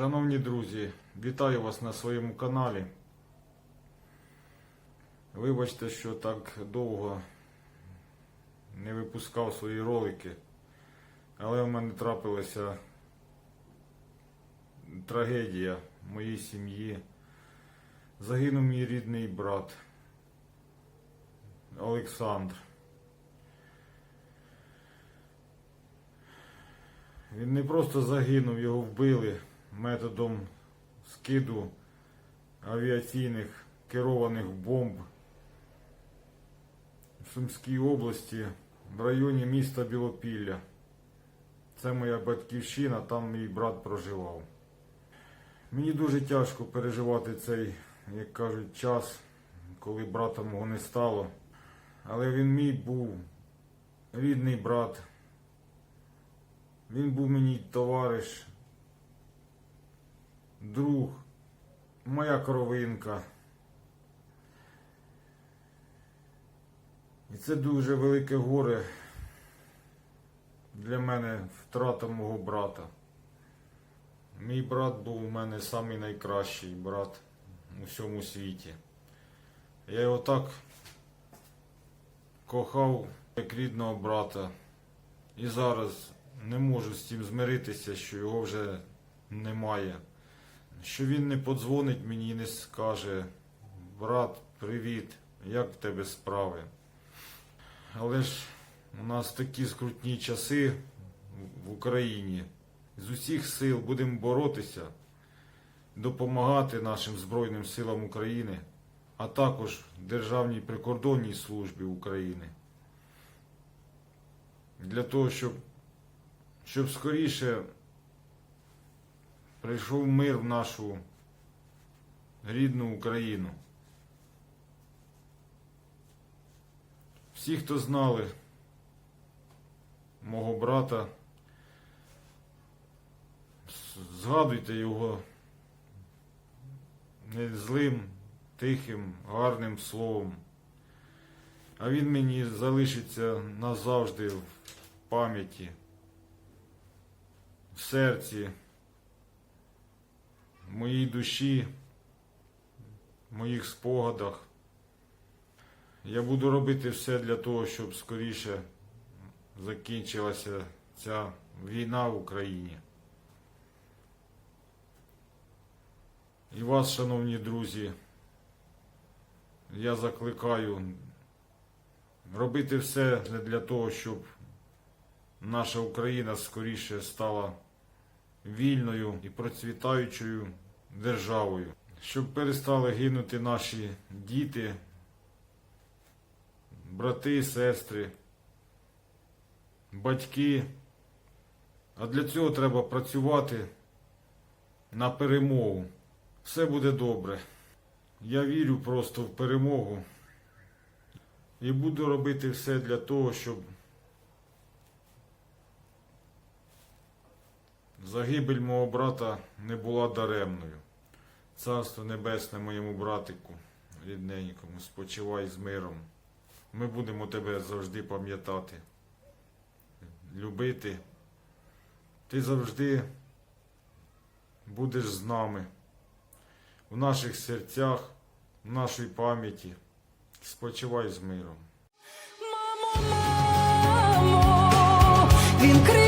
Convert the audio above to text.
Шановні друзі, вітаю вас на своєму каналі. Вибачте, що так довго не випускав свої ролики, але в мене трапилася трагедія моїй сім'ї. Загинув мій рідний брат Олександр. Він не просто загинув, його вбили методом скиду авіаційних керованих бомб в Сумській області в районі міста Білопілля. Це моя батьківщина, там мій брат проживав. Мені дуже тяжко переживати цей, як кажуть, час, коли брата мого не стало. Але він мій був рідний брат. Він був мені товариш, друг, моя кровинка. І це дуже велике горе для мене втрата мого брата. Мій брат був у мене самий найкращий брат у всьому світі. Я його так кохав як рідного брата. І зараз не можу з цим змиритися, що його вже немає. Що він не подзвонить мені і не скаже, брат, привіт, як в тебе справи. Але ж у нас такі скрутні часи в Україні. З усіх сил будемо боротися, допомагати нашим Збройним силам України, а також Державній прикордонній службі України. Для того, щоб, щоб скоріше прийшов мир в нашу рідну Україну. Всі, хто знали мого брата, згадуйте його не злим, тихим, гарним словом. А він мені залишиться назавжди в пам'яті, в серці, душі, в моїх спогадах. Я буду робити все для того, щоб скоріше закінчилася ця війна в Україні. І вас, шановні друзі, я закликаю робити все для того, щоб наша Україна скоріше стала вільною і процвітаючою державою, щоб перестали гинути наші діти, брати, сестри, батьки. А для цього треба працювати на перемогу. Все буде добре. Я вірю просто в перемогу і буду робити все для того, щоб загибель мого брата не була даремною. Царство Небесне моєму братику, рідненькому, спочивай з миром. Ми будемо тебе завжди пам'ятати, любити. Ти завжди будеш з нами, в наших серцях, в нашій пам'яті. Спочивай з миром. Мамо, мамо, він.